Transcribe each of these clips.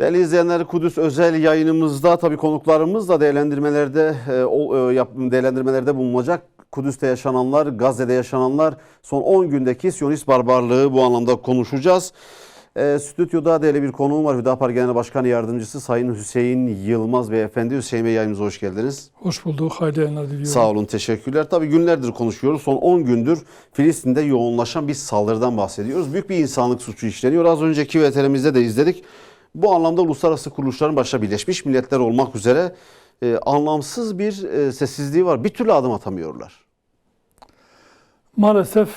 Değerli izleyenler Kudüs özel yayınımızda tabii konuklarımız da değerlendirmelerde e, e, değerlendirmelerde bulunacak. Kudüs'te yaşananlar, Gazze'de yaşananlar, son 10 gündeki Siyonist barbarlığı bu anlamda konuşacağız. E, stüdyoda değerli bir konuğum var. Hüdapar Genel Başkanı Yardımcısı Sayın Hüseyin Yılmaz Beyefendi. Hüseyin Bey yayınımıza hoş geldiniz. Hoş bulduk. Hayırlı yayınlar diliyorum. Sağ olun, teşekkürler. Tabii günlerdir konuşuyoruz. Son 10 gündür Filistin'de yoğunlaşan bir saldırıdan bahsediyoruz. Büyük bir insanlık suçu işleniyor. Az önceki VTR'mizde de izledik. Bu anlamda uluslararası kuruluşların başta Birleşmiş Milletler olmak üzere e, anlamsız bir e, sessizliği var. Bir türlü adım atamıyorlar. Maalesef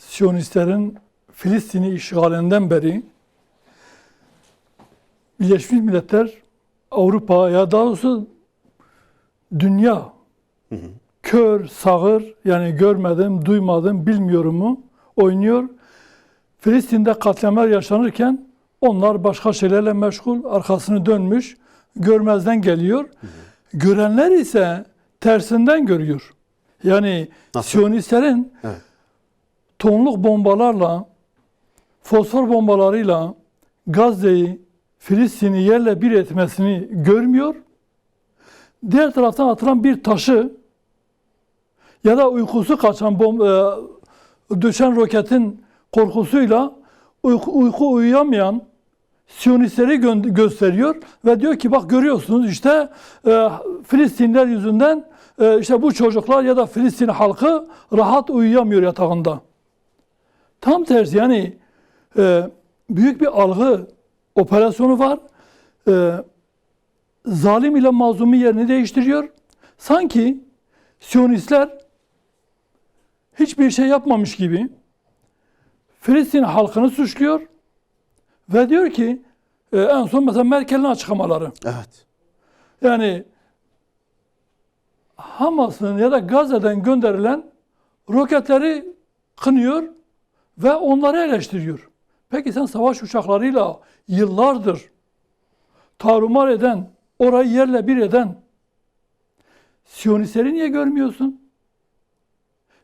Siyonistlerin Filistin'i işgalinden beri Birleşmiş Milletler Avrupa'ya daha doğrusu dünya kör, sağır yani görmedim, duymadım, bilmiyorumu oynuyor. Filistin'de katliamlar yaşanırken onlar başka şeylerle meşgul, arkasını dönmüş, görmezden geliyor. Görenler ise tersinden görüyor. Yani Nasıl? Siyonistlerin Evet. tonluk bombalarla, fosfor bombalarıyla Gazze'yi, Filistin'i yerle bir etmesini görmüyor. Diğer taraftan atılan bir taşı ya da uykusu kaçan bom, e, düşen roketin korkusuyla uyku, uyku uyuyamayan Siyonistleri gö- gösteriyor ve diyor ki bak görüyorsunuz işte e, Filistinler yüzünden e, işte bu çocuklar ya da Filistin halkı rahat uyuyamıyor yatağında. Tam tersi yani e, büyük bir algı operasyonu var. E, zalim ile mazlumu yerini değiştiriyor. Sanki Siyonistler hiçbir şey yapmamış gibi Filistin halkını suçluyor ve diyor ki e, en son mesela Merkel'in açıklamaları. Evet. Yani Hamas'ın ya da Gazze'den gönderilen roketleri kınıyor ve onları eleştiriyor. Peki sen savaş uçaklarıyla yıllardır tarumar eden, orayı yerle bir eden Siyonistleri niye görmüyorsun?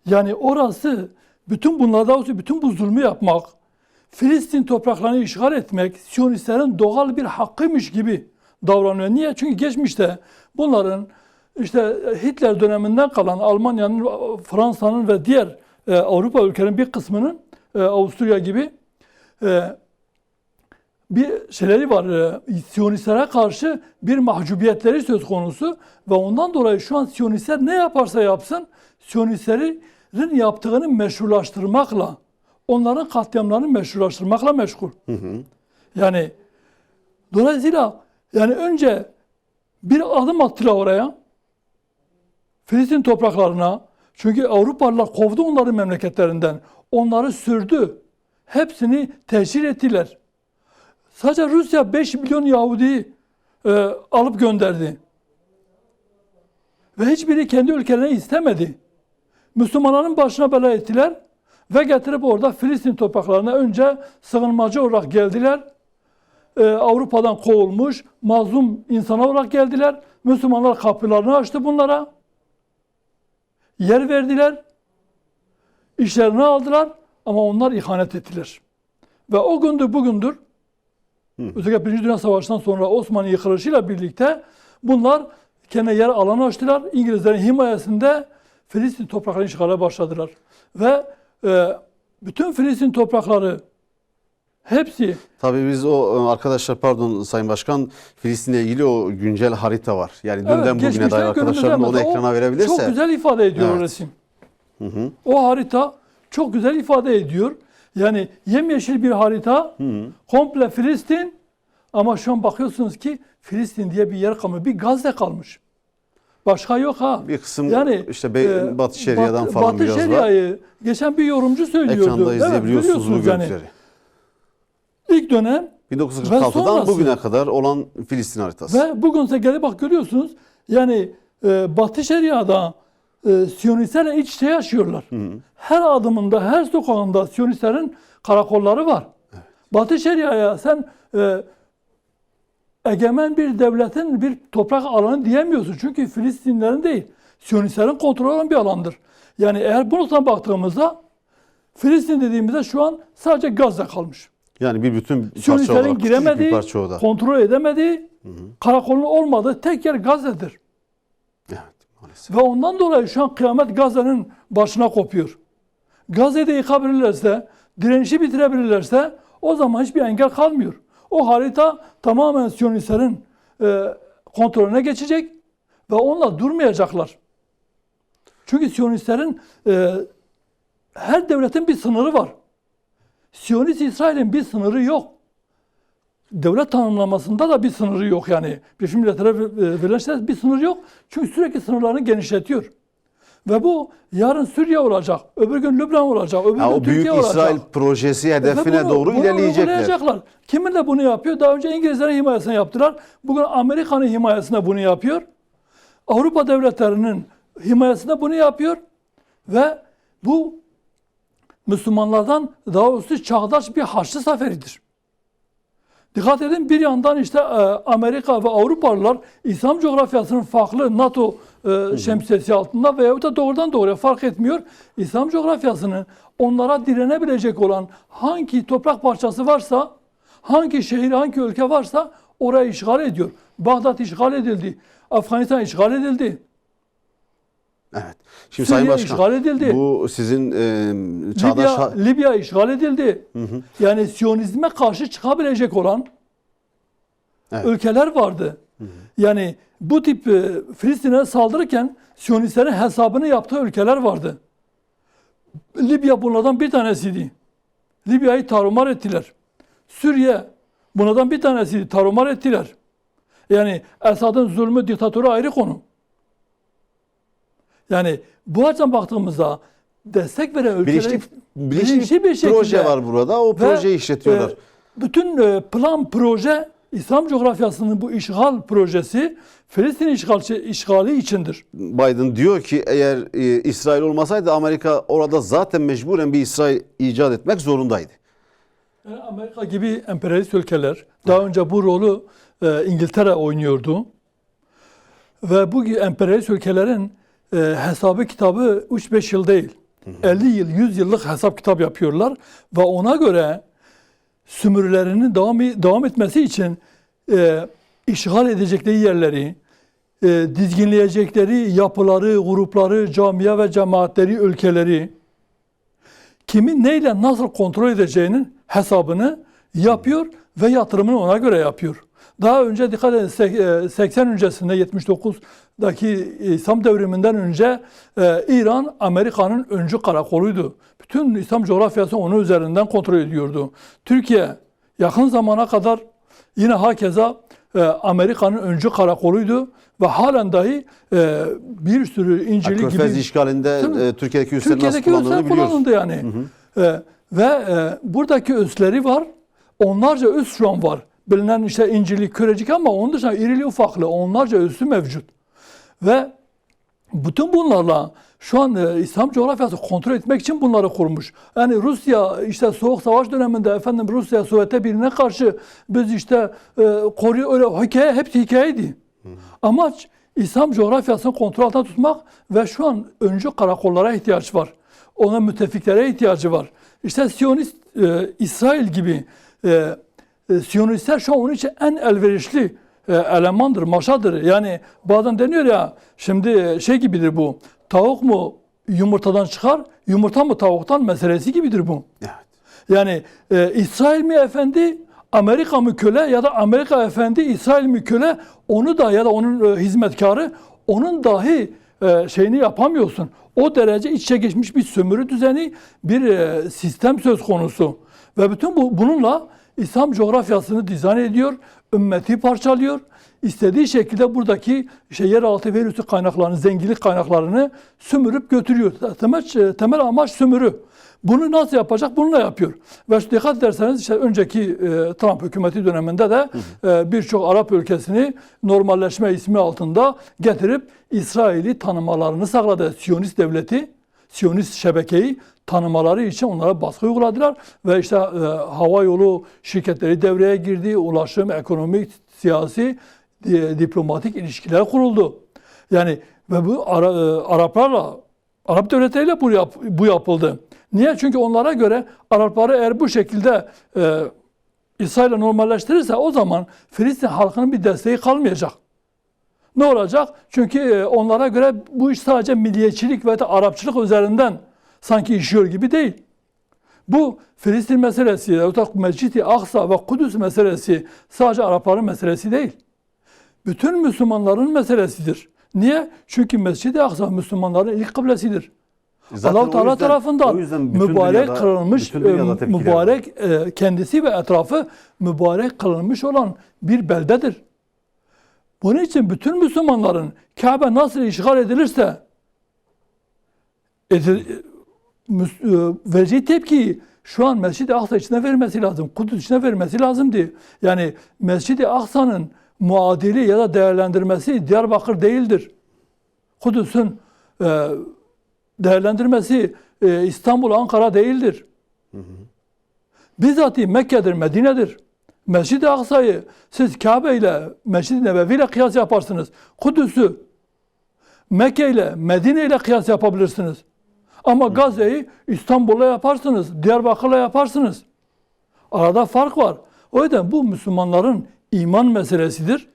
Yani orası bütün bunlarda olsun bütün bu zulmü yapmak, Filistin topraklarını işgal etmek Siyonistlerin doğal bir hakkıymış gibi davranıyor. Niye? Çünkü geçmişte bunların işte Hitler döneminden kalan Almanya'nın, Fransa'nın ve diğer e, Avrupa ülkelerinin bir kısmının e, Avusturya gibi e, bir şeyleri var. E, Siyonistlere karşı bir mahcubiyetleri söz konusu ve ondan dolayı şu an Siyonistler ne yaparsa yapsın Siyonistlerin yaptığını meşrulaştırmakla onların katliamlarını meşrulaştırmakla meşgul. Yani dolayısıyla yani önce bir adım attılar oraya. Filistin topraklarına. Çünkü Avrupalılar kovdu onları memleketlerinden. Onları sürdü. Hepsini teşhir ettiler. Sadece Rusya 5 milyon Yahudi e, alıp gönderdi. Ve hiçbiri kendi ülkelerine istemedi. Müslümanların başına bela ettiler ve getirip orada Filistin topraklarına önce sığınmacı olarak geldiler. Ee, Avrupa'dan kovulmuş mazlum insana olarak geldiler. Müslümanlar kapılarını açtı bunlara. Yer verdiler. İşlerini aldılar ama onlar ihanet ettiler. Ve o gündür bugündür özellikle Birinci Dünya Savaşı'ndan sonra Osmanlı yıkılışıyla birlikte bunlar kendi yer alanı açtılar. İngilizlerin himayesinde Filistin topraklarını işgale başladılar. Ve e, bütün Filistin toprakları hepsi Tabii biz o e, arkadaşlar pardon Sayın Başkan Filistin'le ilgili o güncel harita var. Yani dünden Evet, bugüne dair arkadaşlarım da onu ekrana o verebilirse. Çok güzel ifade ediyor o Evet. resim. O harita çok güzel ifade ediyor. Yani yemyeşil bir harita, komple Filistin ama şu an bakıyorsunuz ki Filistin diye bir yer kalmış. Bir Gazze kalmış. Başka yok ha. Bir kısım yani işte Bey- e, Batı Şeria'dan Bat- falan Batı biraz var. Şeria'yı geçen bir yorumcu söylüyordu. Ekranda Evet, izleyebiliyorsunuz bu görüyorsunuz yani. görüntüleri. İlk dönem 1946'dan sonrası. bugüne kadar olan Filistin haritası. Ve bugünse gelip bak görüyorsunuz yani e, Batı Şeria'da e, Siyonistlerle iç içe yaşıyorlar. Her adımında, her sokağında Siyonistlerin karakolları var. Batı Şeria'ya sen e, egemen bir devletin bir toprak alanı diyemiyorsun. Çünkü Filistinlerin değil, Siyonistlerin kontrolü olan bir alandır. Yani eğer bundan baktığımızda Filistin dediğimizde şu an sadece Gazze kalmış. Yani bir bütün bir parça olarak küçücük bir giremediği, parça kontrol edemediği, karakolun olmadığı tek yer Gazze'dir. Evet maalesef. Ve ondan dolayı şu an kıyamet Gazze'nin başına kopuyor. Gazze'de yıkabilirlerse, direnişi bitirebilirlerse o zaman hiçbir engel kalmıyor. O harita tamamen Siyonistlerin e, kontrolüne geçecek ve onunla durmayacaklar. Çünkü Siyonistlerin e, her devletin bir sınırı var. Siyonist İsrail'in bir sınırı yok. Devlet tanımlamasında da bir sınırı yok yani. Birleşmiş Milletler'e e, verilen bir sınır yok. Çünkü sürekli sınırlarını genişletiyor. Ve bu yarın Suriye olacak, öbür gün Lübnan olacak, öbür Ha, gün o büyük Türkiye olacak. İsrail projesi hedefine Ve bunu- doğru bunu ilerleyecekler. Kiminle bunu yapıyor? Daha önce İngilizlerin himayesine yaptılar. Bugün Amerika'nın himayesine bunu yapıyor. Avrupa devletlerinin himayesinde bunu yapıyor. Ve bu Müslümanlardan daha doğrusu çağdaş bir haçlı seferidir. Dikkat edin bir yandan işte e, Amerika ve Avrupalılar İslam coğrafyasının farklı NATO e, şemsiyesi altında veyahut da doğrudan doğruya fark etmiyor. İslam coğrafyasını onlara direnebilecek olan hangi toprak parçası varsa, hangi şehir, hangi ülke varsa orayı işgal ediyor. Bağdat işgal edildi. Afganistan işgal edildi. Evet. Şimdi Suriye Sayın Başkan işgal edildi. bu sizin e, çağdaş Libya, Libya işgal edildi. Yani Siyonizme karşı çıkabilecek olan Evet. ülkeler vardı. Yani bu tip e, Filistin'e saldırırken Siyonistlerin hesabını yaptığı ülkeler vardı. Libya bunlardan bir tanesiydi. Libya'yı tarumar ettiler. Suriye bunlardan bir tanesiydi. Tarumar ettiler. Yani Esad'ın zulmü, diktatörü ayrı konu. Yani bu açıdan baktığımızda destek veren ülkeler bilinçli, bilinçli bir proje şekilde var burada. O projeyi işletiyorlar. e, bütün e, plan proje İslam coğrafyasının bu işgal projesi Filistin işgal, işgali içindir. Biden diyor ki eğer e, İsrail olmasaydı Amerika orada zaten mecburen bir İsrail icat etmek zorundaydı. Yani Amerika gibi emperyalist ülkeler daha önce bu rolü e, İngiltere oynuyordu. Ve bu emperyalist ülkelerin e, hesabı kitabı 3-5 yıl değil. 50 yıl, 100 yıllık hesap kitap yapıyorlar ve ona göre sömürülerinin devam, devam etmesi için e, işgal edecekleri yerleri, e, dizginleyecekleri yapıları, grupları, camia ve cemaatleri, ülkeleri, kimin neyle nasıl kontrol edeceğinin hesabını yapıyor ve yatırımını ona göre yapıyor. Daha önce dikkat edin sek- e, 80 öncesinde 79'daki İslam devriminden önce e, İran Amerika'nın öncü karakoluydu. Bütün İslam coğrafyası onun üzerinden kontrol ediyordu. Türkiye yakın zamana kadar yine hakeza e, Amerika'nın öncü karakoluydu ve halen dahi e, bir sürü İncil'i Körfez gibi işgalinde Değil mi? e, Türkiye'deki üslerin nasıl üsler biliyoruz. kullanıldı yani. Ee, ve e, buradaki üsleri var. Onlarca üs şu an var. Bilinen işte İncil'i, Kürecik ama onun dışında irili ufaklı onlarca üssü mevcut. Ve bütün bunlarla şu an e, İslam coğrafyası kontrol etmek için bunları kurmuş. Yani Rusya işte soğuk savaş döneminde efendim Rusya Sovyet'e birine karşı biz işte e, koruyor öyle hikaye hepsi hikayeydi. Amaç İslam coğrafyasını kontrol altında tutmak ve şu an öncü karakollara ihtiyaç var. Ona müttefiklere ihtiyacı var. İşte Siyonist e, İsrail gibi e, e, Siyonistler şu an onun için en elverişli e, elemandır, maşadır. Yani bazen deniyor ya şimdi şey gibidir bu. Tavuk mu yumurtadan çıkar, yumurta mı tavuktan meselesi gibidir bu. Evet. Yani e, İsrail mi efendi, Amerika mı köle ya da Amerika efendi, İsrail mi köle onu da ya da onun e, hizmetkarı onun dahi e, şeyini yapamıyorsun. O derece iç içe geçmiş bir sömürü düzeni, bir e, sistem söz konusu. Ve bütün bu bununla İslam coğrafyasını dizayn ediyor, ümmeti parçalıyor. İstediği şekilde buradaki işte yeraltı ve üstü kaynaklarını, zenginlik kaynaklarını sömürüp götürüyor. Temel, temel amaç sömürü. Bunu nasıl yapacak? Bununla yapıyor. Ve dikkat ederseniz işte önceki e, Trump hükümeti döneminde de e, birçok Arap ülkesini normalleşme ismi altında getirip İsrail'i tanımalarını sağladı. Siyonist devleti, Siyonist şebekeyi tanımaları için onlara baskı uyguladılar ve işte e, hava yolu şirketleri devreye girdi, ulaşım, ekonomik, siyasi, di- diplomatik ilişkiler kuruldu. Yani ve bu Ara, e, Araplarla, Arap devletleriyle bu, yap, bu yapıldı. Niye? Çünkü onlara göre Arapları eğer bu şekilde e, İsrail'le normalleştirirse o zaman Filistin halkının bir desteği kalmayacak. Ne olacak? Çünkü e, onlara göre bu iş sadece milliyetçilik ve de Arapçılık üzerinden sanki işiyor gibi değil. Bu Filistin meselesi, Mescid-i Aksa ve Kudüs meselesi sadece Arapların meselesi değil. Bütün Müslümanların meselesidir. Niye? Çünkü Mescid-i Aksa Müslümanların ilk kıblesidir. Zaten Allah Teala tarafından mübarek dünyada- kılınmış, e, mübarek e, kendisi ve etrafı mübarek kılınmış olan bir beldedir. Bunun için bütün Müslümanların Kabe nasıl işgal edilirse edil, müs- e, vereceği tepkiyi şu an Mescid-i Aksa içine vermesi lazım. Kudüs içine vermesi lazımdı. Yani Mescid-i Aksa'nın muadili ya da değerlendirmesi Diyarbakır değildir. Kudüs'ün e, değerlendirmesi e, İstanbul, Ankara değildir. Bizzati Mekke'dir, Medine'dir. Mescid-i Aksa'yı siz Kabe ile Mescid-i Nebevi ile kıyas yaparsınız. Kudüs'ü Mekke ile Medine ile kıyas yapabilirsiniz. Ama Gazze'yi İstanbul'la yaparsınız, Diyarbakır'la yaparsınız. Arada fark var. O yüzden bu Müslümanların iman meselesidir.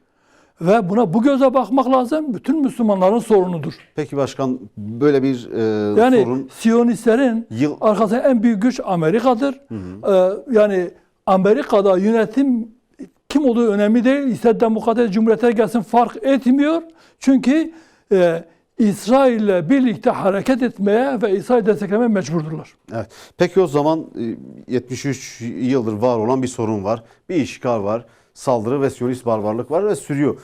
Ve buna bu göze bakmak lazım. Bütün Müslümanların sorunudur. Peki başkan böyle bir e, Yani sorun Siyonistlerin Yıl- arkasında en büyük güç Amerika'dır. Ee, yani Amerika'da yönetim kim olduğu önemli değil. İster demokratik cumhuriyete gelsin fark etmiyor. Çünkü e, İsrail'le birlikte hareket etmeye ve İsrail desteklemeye mecburdurlar. Evet. Peki o zaman e, 73 yıldır var olan bir sorun var. Bir işgal var. Saldırı ve Siyonist barbarlık var ve sürüyor.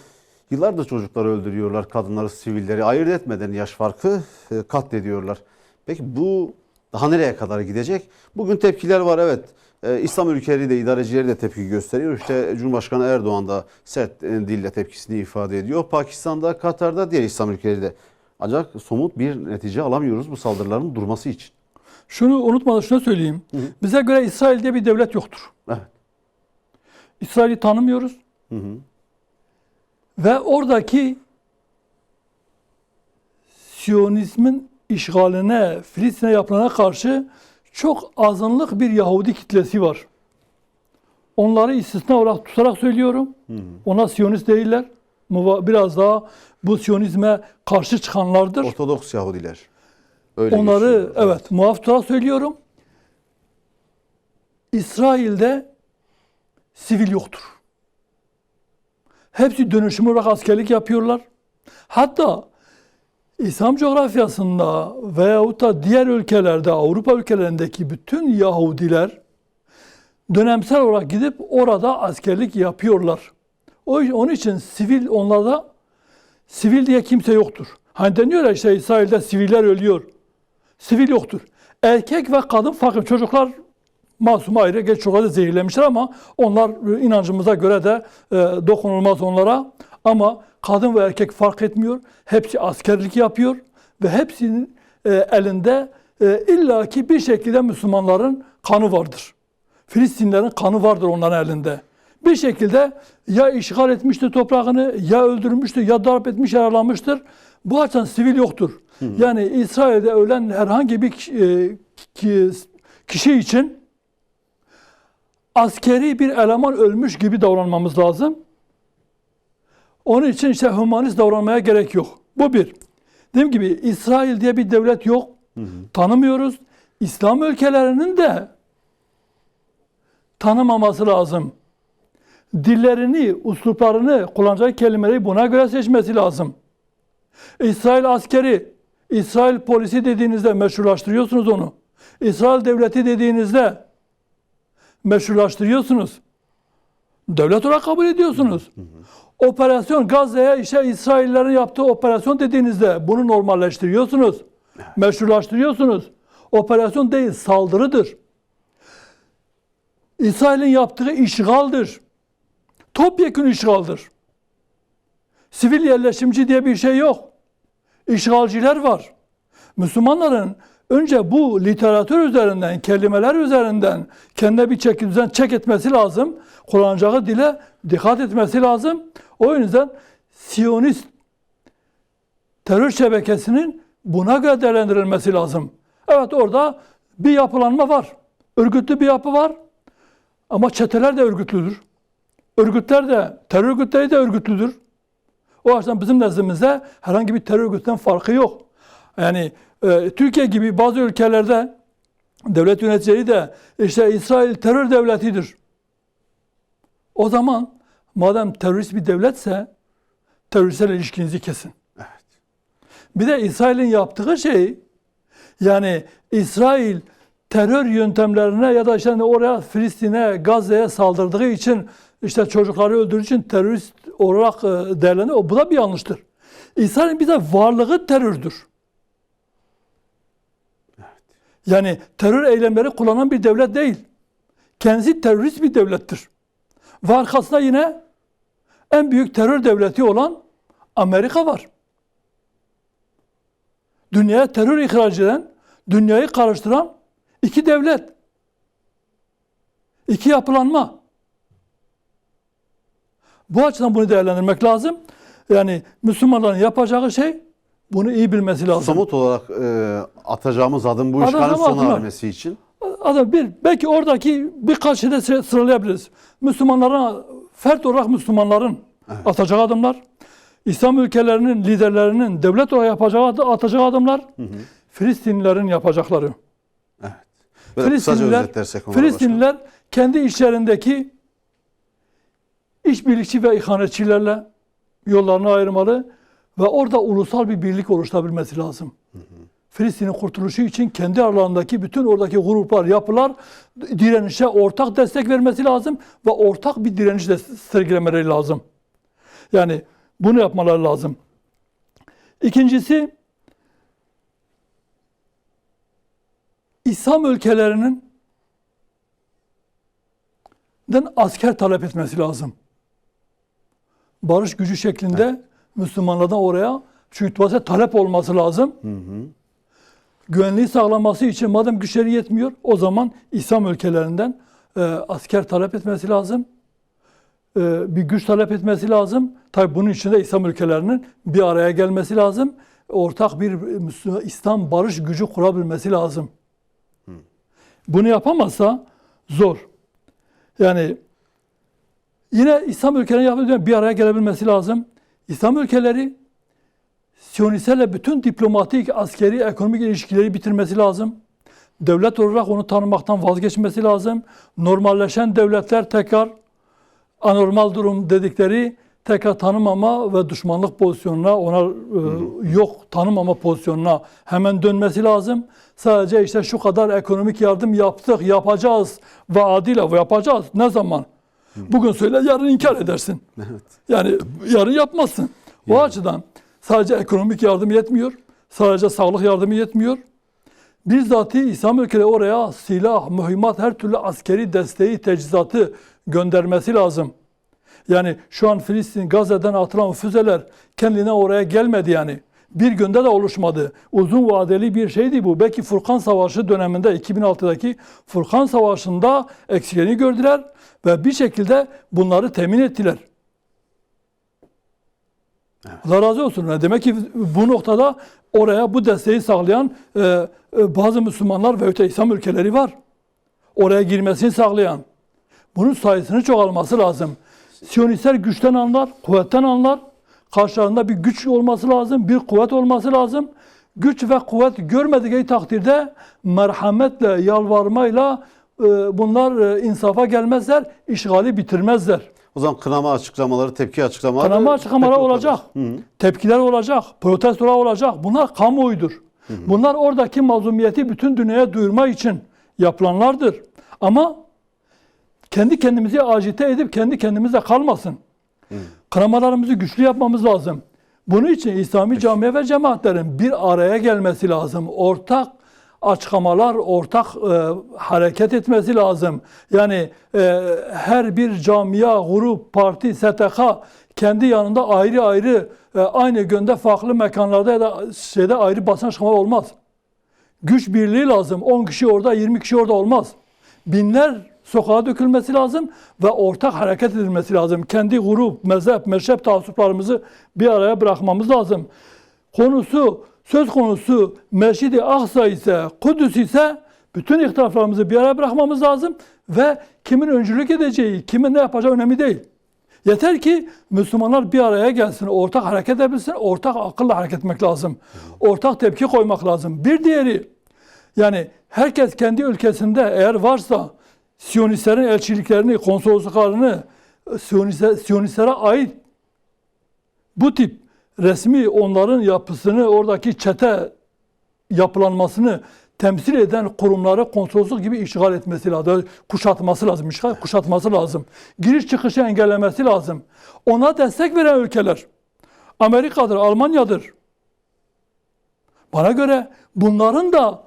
Yıllardır çocukları öldürüyorlar, kadınları, sivilleri ayırt etmeden yaş farkı e, katlediyorlar. Peki bu daha nereye kadar gidecek? Bugün tepkiler var evet. E, İslam ülkeleri de idarecileri de tepki gösteriyor. İşte Cumhurbaşkanı Erdoğan da sert e, dille tepkisini ifade ediyor. Pakistan'da, Katar'da, diğer İslam ülkeleri de. Ancak somut bir netice alamıyoruz bu saldırıların durması için. Şunu unutmadan şunu söyleyeyim. Bize göre İsrail diye bir devlet yoktur. Evet. İsrail'i tanımıyoruz. Ve oradaki Siyonizmin işgaline, Filistin'e yapılana karşı çok azınlık bir Yahudi kitlesi var. Onları istisna olarak tutarak söylüyorum. Ona Siyonist değiller. Biraz daha bu Siyonizme karşı çıkanlardır. Ortodoks Yahudiler. Öyle Onları geçiyor. evet muaf tutarak söylüyorum. İsrail'de sivil yoktur. Hepsi dönüşüm olarak askerlik yapıyorlar. Hatta İslam coğrafyasında veyahut da diğer ülkelerde, Avrupa ülkelerindeki bütün Yahudiler dönemsel olarak gidip orada askerlik yapıyorlar. O, onun için sivil onlarda sivil diye kimse yoktur. Hani deniyor ya işte İsrail'de siviller ölüyor. Sivil yoktur. Erkek ve kadın farklı. Çocuklar masum ayrı. Geç da zehirlemişler ama onlar e, inancımıza göre de e, dokunulmaz onlara. Ama kadın ve erkek fark etmiyor. Hepsi askerlik yapıyor ve hepsinin e, elinde e, illaki bir şekilde Müslümanların kanı vardır. Filistinlerin kanı vardır onların elinde. Bir şekilde ya işgal etmiştir toprağını, ya öldürmüştür, ya darp etmiş, yaralanmıştır. Bu açıdan sivil yoktur. Yani İsrail'de ölen herhangi bir kişi, e, ki- kişi için askeri bir eleman ölmüş gibi davranmamız lazım. Onun için işte humanist davranmaya gerek yok. Bu bir. Dediğim gibi İsrail diye bir devlet yok. Tanımıyoruz. İslam ülkelerinin de tanımaması lazım. Dillerini, usluplarını, kullanacağı kelimeleri buna göre seçmesi lazım. İsrail askeri, İsrail polisi dediğinizde meşrulaştırıyorsunuz onu. İsrail devleti dediğinizde meşrulaştırıyorsunuz. Devlet olarak kabul ediyorsunuz. Operasyon Gazze'ye işte İsraillerin yaptığı operasyon dediğinizde bunu normalleştiriyorsunuz. Meşrulaştırıyorsunuz. Operasyon değil saldırıdır. İsrail'in yaptığı işgaldir. Topyekun işgaldir. Sivil yerleşimci diye bir şey yok. İşgalciler var. Müslümanların önce bu literatür üzerinden, kelimeler üzerinden kendine bir çeki düzen çek etmesi lazım. Kullanacağı dile dikkat etmesi lazım. O yüzden Siyonist terör şebekesinin buna göre değerlendirilmesi lazım. Evet orada bir yapılanma var. Örgütlü bir yapı var. Ama çeteler de örgütlüdür. Örgütler de, terör örgütleri de örgütlüdür. O açıdan bizim nezdimizde herhangi bir terör örgütünden farkı yok. Yani e, Türkiye gibi bazı ülkelerde devlet yöneticileri de işte İsrail terör devletidir. O zaman madem terörist bir devletse teröristlerle ilişkinizi kesin. Bir de İsrail'in yaptığı şey yani İsrail terör yöntemlerine ya da işte hani oraya Filistin'e, Gazze'ye saldırdığı için işte çocukları öldürdüğü için terörist olarak e, değerlendiriyor. Bu da bir yanlıştır. İsrail'in bir de varlığı terördür. Yani terör eylemleri kullanan bir devlet değil. Kendisi terörist bir devlettir. Ve arkasında yine en büyük terör devleti olan Amerika var. Dünyaya terör ihraç eden, dünyayı karıştıran iki devlet. İki yapılanma. Bu açıdan bunu değerlendirmek lazım. Yani Müslümanların yapacağı şey bunu iyi bilmesi lazım. Somut olarak e, atacağımız adım bu işgalin sona ermesi için. Adam bir, belki oradaki birkaç sıra- sıralayabiliriz. Müslümanların, fert olarak Müslümanların atacağı adımlar, İslam ülkelerinin liderlerinin devlet olarak yapacağı, atacağı adımlar, Filistinlilerin yapacakları. Böyle kısaca Filistinliler, onlara başkanım. Filistinliler kendi içlerindeki işbirlikçi ve ihanetçilerle yollarını ayırmalı ve orada ulusal bir birlik oluşturabilmesi lazım. Filistin'in kurtuluşu için kendi aralarındaki bütün oradaki gruplar, yapılar direnişe ortak destek vermesi lazım ve ortak bir direniş de sergilemeleri lazım. Yani bunu yapmaları lazım. İkincisi İslam ülkelerinin den asker talep etmesi lazım. Barış gücü şeklinde Müslümanlardan oraya çünkü talep olması lazım. Güvenliği sağlaması için madem güçleri yetmiyor o zaman İslam ülkelerinden e, asker talep etmesi lazım. E, bir güç talep etmesi lazım. Tabi bunun için de İslam ülkelerinin bir araya gelmesi lazım. Ortak bir Müslüman, İslam barış gücü kurabilmesi lazım. Bunu yapamazsa zor. Yani yine İslam ülkelerinin yaptığı bir araya gelebilmesi lazım. İslam ülkeleri Siyonistlerle bütün diplomatik, askeri, ekonomik ilişkileri bitirmesi lazım. Devlet olarak onu tanımaktan vazgeçmesi lazım. Normalleşen devletler tekrar anormal durum dedikleri tekrar tanımama ve düşmanlık pozisyonuna ona e, yok tanımama pozisyonuna hemen dönmesi lazım. Sadece işte şu kadar ekonomik yardım yaptık, yapacağız vaadiyle yapacağız. Ne zaman? Bugün söyle yarın inkar edersin. Yani yarın yapmazsın. O açıdan sadece ekonomik yardım yetmiyor. Sadece sağlık yardımı yetmiyor. Bizzati İslam ülkeleri oraya silah, mühimmat, her türlü askeri desteği, teçhizatı göndermesi lazım. Yani şu an Filistin, Gazze'den atılan füzeler kendine oraya gelmedi yani. Bir günde de oluşmadı. Uzun vadeli bir şeydi bu. Belki Furkan Savaşı döneminde 2006'daki Furkan Savaşı'nda eksiklerini gördüler ve bir şekilde bunları temin ettiler. Allah razı olsun. Demek ki bu noktada oraya bu desteği sağlayan e, e, bazı Müslümanlar ve öte İslam ülkeleri var. Oraya girmesini sağlayan. Bunun sayısının çoğalması lazım. Siyonistler güçten anlar, kuvvetten anlar. Karşılarında bir güç olması lazım, bir kuvvet olması lazım. Güç ve kuvvet görmedikleri takdirde merhametle, yalvarmayla e, bunlar e, insafa gelmezler, işgali bitirmezler. O zaman kınama açıklamaları, tepki açıklamaları. Kanama açıklamalar pek o kadar. olacak. Tepkiler olacak. Protestolar olacak. Bunlar kamuoyudur. Bunlar oradaki mazlumiyeti bütün dünyaya duyurma için yapılanlardır. Ama kendi kendimizi acite edip kendi kendimize kalmasın. Kınamalarımızı güçlü yapmamız lazım. Bunun için İslami camiye ve cemaatlerin bir araya gelmesi lazım. Ortak açıklamalar, ortak e, hareket etmesi lazım. Yani e, her bir camia, grup, parti, STK kendi yanında ayrı ayrı e, aynı günde farklı mekanlarda ya da şeyde ayrı basın açıklamalar olmaz. Güç birliği lazım. 10 kişi orada, 20 kişi orada olmaz. Binler sokağa dökülmesi lazım ve ortak hareket edilmesi lazım. Kendi grup, mezhep, meşrep taassuplarımızı bir araya bırakmamız lazım. Konusu, söz konusu Mescid-i Aksa ise, Kudüs ise bütün ihtilaflarımızı bir araya bırakmamız lazım ve kimin öncülük edeceği, kimin ne yapacağı önemli değil. Yeter ki Müslümanlar bir araya gelsin, ortak hareket edebilsin, ortak akılla hareket etmek lazım. Ortak tepki koymak lazım. Bir diğeri, yani herkes kendi ülkesinde eğer varsa Siyonistlerin elçiliklerini, konsolosluklarını Siyonistler, Siyonistlere ait bu tip resmi onların yapısını, oradaki çete yapılanmasını temsil eden kurumları konsolosluk gibi işgal etmesi lazım. Kuşatması lazım. işgal kuşatması lazım. Giriş çıkışı engellemesi lazım. Ona destek veren ülkeler Amerika'dır, Almanya'dır. Bana göre bunların da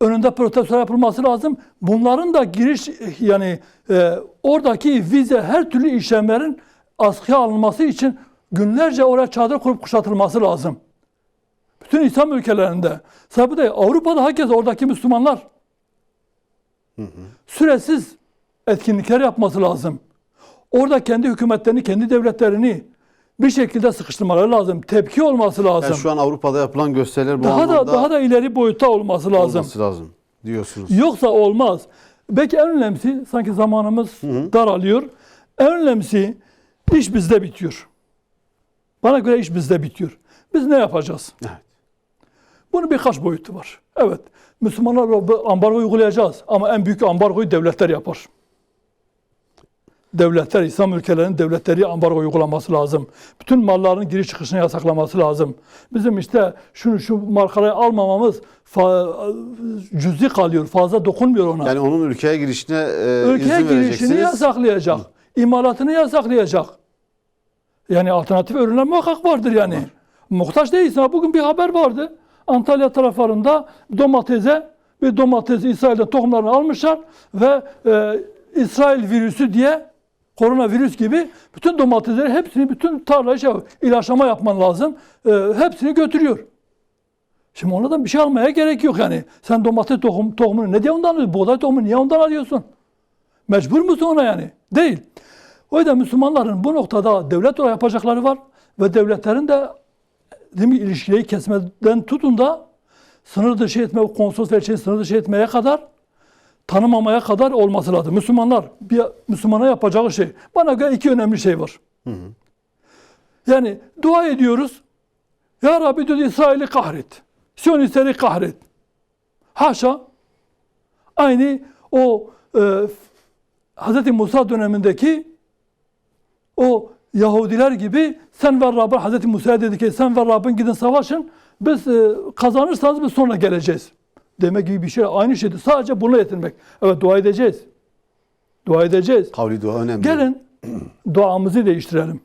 önünde protesto yapılması lazım. Bunların da giriş yani e, oradaki vize her türlü işlemlerin askıya alınması için günlerce oraya çadır kurup kuşatılması lazım. Bütün İslam ülkelerinde. Sabi de Avrupa'da herkes oradaki Müslümanlar. Süresiz etkinlikler yapması lazım. Orada kendi hükümetlerini, kendi devletlerini bir şekilde sıkıştırmaları lazım. Tepki olması lazım. Yani şu an Avrupa'da yapılan gösteriler bu daha da daha da ileri boyutta olması lazım. olması lazım diyorsunuz. Yoksa olmaz. Belki en önemlisi sanki zamanımız daralıyor. En önemlisi iş bizde bitiyor. Bana göre iş bizde bitiyor. Biz ne yapacağız? Evet. Bunun birkaç boyutu var. Evet, Müslümanlar ambargo uygulayacağız ama en büyük ambargoyu devletler yapar. Devletler, İslam ülkelerinin devletleri ambargo uygulaması lazım. Bütün malların giriş çıkışını yasaklaması lazım. Bizim işte şunu şu markaları almamamız cüzi kalıyor, fazla dokunmuyor ona. Yani onun ülkeye girişine e, Ülkeye izin girişini vereceksiniz. yasaklayacak. imalatını yasaklayacak. Yani alternatif ürünler muhakkak vardır yani. Muhtaç değilsin. Ha, Bugün bir haber vardı. Antalya taraflarında domatese bir domates İsrail'den tohumlarını almışlar ve e, İsrail virüsü diye koronavirüs gibi bütün domatesleri hepsini bütün tarlaya şey, ilaçlama yapman lazım. E, hepsini götürüyor. Şimdi onlardan bir şey almaya gerek yok yani. Sen domates tohum, tohumunu ne diye ondan alıyorsun? Buğday tohumunu niye ondan alıyorsun? Mecbur musun ona yani? Değil. O yüzden Müslümanların bu noktada devlet olarak yapacakları var ve devletlerin de mi, ilişkileri kesmeden tutun da sınır dışı etme, konsolos elçiliğini sınır dışı etmeye kadar tanımamaya kadar olması lazım. Müslümanlar, bir Müslümana yapacağı şey. Bana göre iki önemli şey var. Yani dua ediyoruz. Ya Rabbi diyor İsrail'i kahret. Siyonistleri kahret. Haşa. Aynı o e, Hz. Musa dönemindeki o Yahudiler gibi sen ve Rabbin Hz. Musa'ya dedi ki sen ve Rabbin gidin savaşın. Biz e, kazanırsanız biz sonra geleceğiz. Demek gibi bir şey. Aynı şeydi. Sadece bunu yetinmek. Evet dua edeceğiz. Dua edeceğiz. Kavli dua önemli. Gelin duamızı değiştirelim.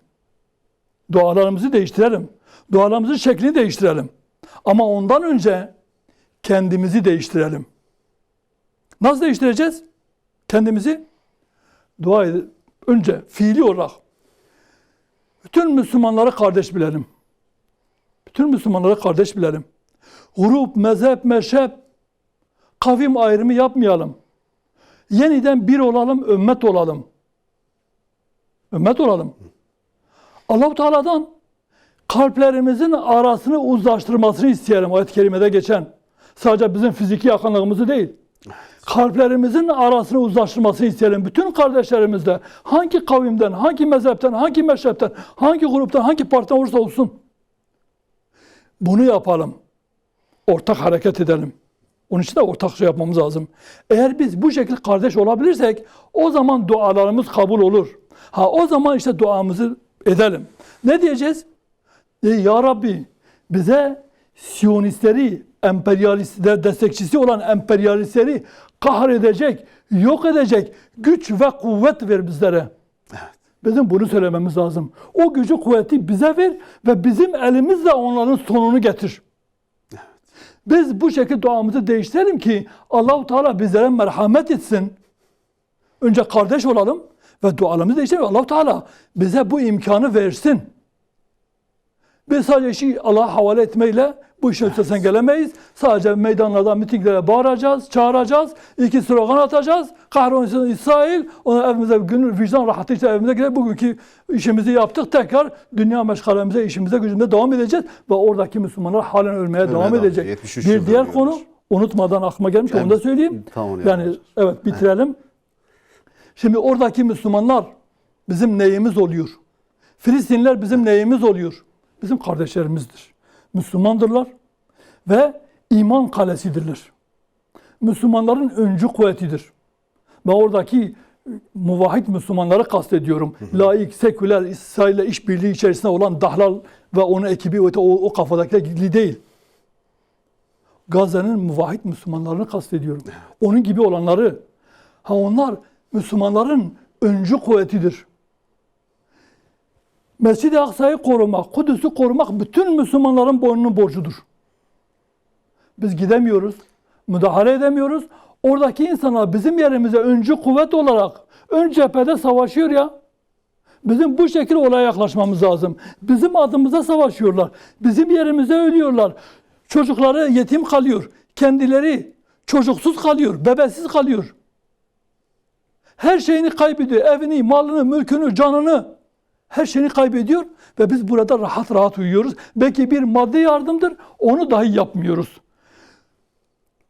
Dualarımızı değiştirelim. Dualarımızın şeklini değiştirelim. Ama ondan önce kendimizi değiştirelim. Nasıl değiştireceğiz? Kendimizi dua edip önce fiili olarak bütün Müslümanları kardeş bilelim. Bütün Müslümanları kardeş bilelim. Grup, mezhep, meşrep, kavim ayrımı yapmayalım. Yeniden bir olalım, ümmet olalım. Ümmet olalım. Allahu Teala'dan kalplerimizin arasını uzlaştırmasını isteyelim ayet-i kerimede geçen. Sadece bizim fiziki yakınlığımızı değil. Kalplerimizin arasını uzlaştırmasını isteyelim. Bütün kardeşlerimizle hangi kavimden, hangi mezhepten, hangi meşrepten, hangi gruptan, hangi partiden olursa olsun. Bunu yapalım. Ortak hareket edelim. Onun için de ortak şey yapmamız lazım. Eğer biz bu şekilde kardeş olabilirsek o zaman dualarımız kabul olur. Ha o zaman işte duamızı edelim. Ne diyeceğiz? E, ya Rabbi bize Siyonistleri, emperyalistler destekçisi olan emperyalistleri kahredecek, yok edecek güç ve kuvvet ver bizlere. Bizim bunu söylememiz lazım. O gücü kuvveti bize ver ve bizim elimizle onların sonunu getir. Biz bu şekilde duamızı değiştirelim ki Allahu Teala bizlere merhamet etsin. Önce kardeş olalım ve dualarımızı değiştirelim. Allahu Teala bize bu imkanı versin. Biz sadece işi Allah'a havale etmeyle bu işin üstesinden gelemeyiz. Sadece meydanlarda, mitinglere bağıracağız, çağıracağız. iki slogan atacağız. Kahrolsun İsrail. Ona evimize gün vicdan rahatlıkla evimize gider. Bugünkü işimizi yaptık. Tekrar dünya meşgalemize, işimize, gücümüze devam edeceğiz. Ve oradaki Müslümanlar halen ölmeye devam devam edecek. ediyor. 73 Bir diğer diyorlar. konu unutmadan aklıma gelmiş onu da söyleyeyim. Tamam, yani yapacağız. evet bitirelim. Şimdi oradaki Müslümanlar bizim neyimiz oluyor? Filistinliler bizim neyimiz oluyor? Bizim kardeşlerimizdir. Müslümandırlar ve iman kalesidirler. Müslümanların öncü kuvvetidir. Ben oradaki e, muvahhid Müslümanları kastediyorum. Laik, seküler, İsrail'le işbirliği içerisinde olan Dahlal ve onun ekibi o, o, kafadakiler ilgili değil. Gazze'nin muvahhid Müslümanlarını kastediyorum. Onun gibi olanları. Ha onlar Müslümanların öncü kuvvetidir. Mescid-i Aksa'yı korumak, Kudüs'ü korumak bütün Müslümanların boynunun borcudur. Biz gidemiyoruz, müdahale edemiyoruz. Oradaki insanlar bizim yerimize öncü kuvvet olarak ön cephede savaşıyor ya. Bizim bu şekilde olaya yaklaşmamız lazım. Bizim adımıza savaşıyorlar. Bizim yerimize ölüyorlar. Çocukları yetim kalıyor. Kendileri çocuksuz kalıyor, bebesiz kalıyor. Her şeyini kaybediyor. Evini, malını, mülkünü, canını. Her şeyini kaybediyor ve biz burada rahat rahat uyuyoruz. Belki bir maddi yardımdır, onu dahi yapmıyoruz.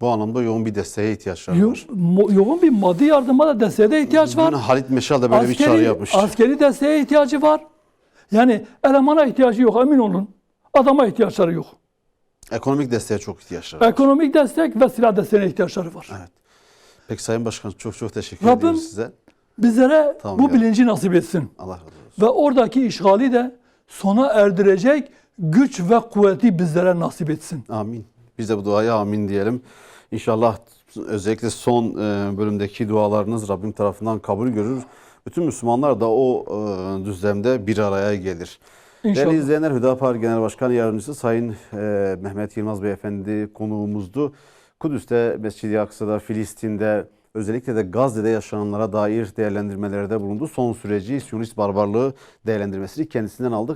Bu anlamda yoğun bir desteğe ihtiyaçları Yo- var. mo- yoğun bir maddi yardıma da desteğe de ihtiyaç var. Dün Halit Meşal da böyle bir çağrı yapmıştı. askeri desteğe ihtiyacı var. Yani elemana ihtiyacı yok emin olun. Adama ihtiyaçları yok. Ekonomik desteğe çok ihtiyaçları var. Ekonomik destek ve silah desteğine ihtiyaçları var. Evet. Peki Sayın Başkan çok çok teşekkür Rabbim- ediyoruz size. Bizlere Tamam bu ya. bilinci nasip etsin. Allah razı olsun. Ve oradaki işgali de sona erdirecek güç ve kuvveti bizlere nasip etsin. Amin. Biz de bu duaya amin diyelim. İnşallah özellikle son e, bölümdeki dualarınız Rabbim tarafından kabul görür. Bütün Müslümanlar da o e, düzlemde bir araya gelir. İnşallah. Değerli izleyenler Hüdapar Genel Başkan Yardımcısı Sayın e, Mehmet Yılmaz Beyefendi konuğumuzdu. Kudüs'te, Mescid-i Aksa'da, Filistin'de özellikle de Gazze'de yaşananlara dair değerlendirmelerde bulundu. Son süreci Siyonist barbarlığı değerlendirmesini kendisinden aldık.